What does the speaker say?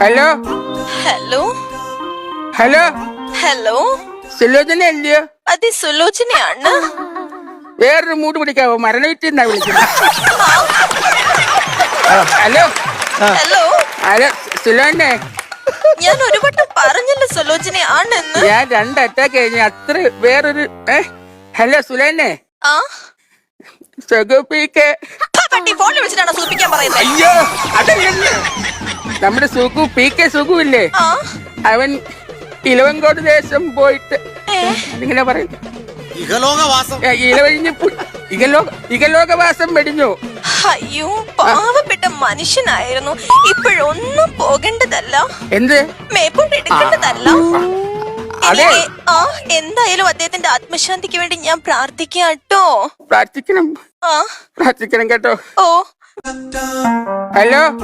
Hello? Hello? Hello? Hello? Sulochana അല്ലയോ അതെ സുലോചനയാണ്. വേറൊരു മൂട് പിടിക്കാവോ മരണ വീട്ടിൽ വിളിക്കുന്നത്? ആ, ഹലോ? ഹലോ? ഹലോ സുലോനെ ഞാൻ ഒരു വട്ടം പറഞ്ഞല്ലോ സുലോചനയാണെന്ന്. ഞാൻ രണ്ട് അറ്റാക്ക് കഴിഞ്ഞ അത്ര വേറൊരു ഹലോ സുലോനെ ആ? സുഖുപ്പിക്ക് ഫോണിൽ വിളിച്ചിട്ടാണോ സൂപ്പിക്കാൻ പറയുന്നത് അയ്യോ അതല്ലേ നമ്മുടെ സുഖു പി കെ സുഖു ഇല്ലേ? അവൻ ഇലവങ്കോട് ദേശം പോയിട്ട് അതിങ്ങനെ പറയുന്നു ഇഹലോകവാസം. ഏ, ഇലവഴിഞ്ഞ് പു- ഇകലോക ഇകലോകവാസം വെടിഞ്ഞു. അയ്യോ പാവപ്പെട്ട മനുഷ്യനായിരുന്നു. ഇപ്പോഴൊന്നും പോകേണ്ടതല്ല. എന്ത്? മേപ്പോട്ട് എടുക്കേണ്ടതല്ല അതെ. ഇനി, ആ എന്തായാലും അദ്ദേഹത്തിന്റെ ആത്മശാന്തിക്ക് വേണ്ടി ഞാൻ പ്രാർത്ഥിക്കാം കേട്ടോ. പ്രാർത്ഥിക്കണം. ആ. പ്രാർത്ഥിക്കണം കേട്ടോ. ഓ. ഹലോ.